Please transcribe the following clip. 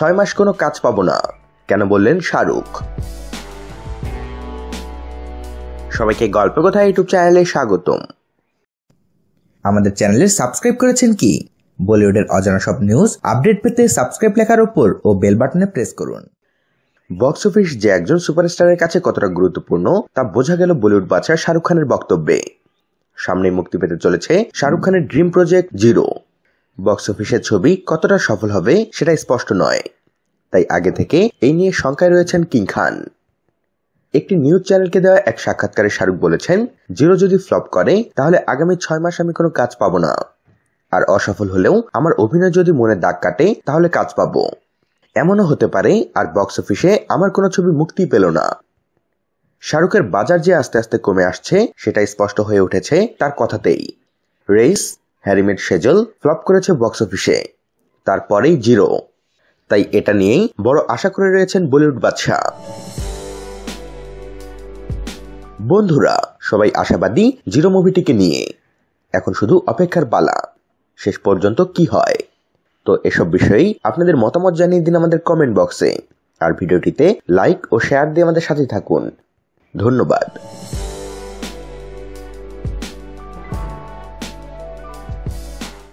ছয় মাস কোনো কাজ পাবো না কেন বললেন শাহরুখ। সবাইকে গল্প কথা ইউটিউব চ্যানেলে স্বাগতম। আমাদের চ্যানেলে সাবস্ক্রাইব করেছেন কি? বলিউডের অজানা সব নিউজ আপডেট পেতে সাবস্ক্রাইব লেখার উপর ও বেল বাটনে প্রেস করুন। বক্স অফিস যে একজন সুপারস্টারের কাছে কতটা গুরুত্বপূর্ণ তা বোঝা গেল বলিউড বাদশাহ শাহরুখ খানের বক্তব্যে। সামনে মুক্তি পেতে চলেছে শাহরুখ খানের ড্রিম প্রজেক্ট জিরো বক্স অফিসের ছবি কতটা সফল হবে সেটা স্পষ্ট নয়। তাই আগে থেকে এই নিয়ে শঙ্কায় রয়েছেন কিং খান। একটি নিউজ চ্যানেলকে দেওয়া এক সাক্ষাৎকারে শাহরুখ বলেছেন, জিরো যদি ফ্লপ করে, তাহলে আগামী ছয় মাস আমি কোনো কাজ পাবো না। আর অসফল হলেও আমার অভিনয় যদি মনে দাগ কাটে, তাহলে কাজ পাবো। এমনও হতে পারে, আর বক্স অফিসে আমার কোনো ছবি মুক্তি পেল না। শাহরুখের বাজার যে আস্তে আস্তে কমে আসছে সেটা স্পষ্ট হয়ে উঠেছে তার কথাতেই। রেস হ্যারিমেড সেজল ফ্লপ করেছে বক্স অফিসে। তারপরেই জিরো। তাই এটা নিয়েই বড় আশা করে রয়েছেন বলিউড বাদশাহ। বন্ধুরা, সবাই আশাবাদী জিরো মুভিটিকে নিয়ে। এখন শুধু অপেক্ষার পালা। শেষ পর্যন্ত কি হয়? তো এসব বিষয়েই আপনাদের মতামত জানিয়ে দিন আমাদের কমেন্ট বক্সে আর ভিডিওটিতে লাইক ও শেয়ার দিয়ে আমাদের সাথে থাকুন। ধন্যবাদ।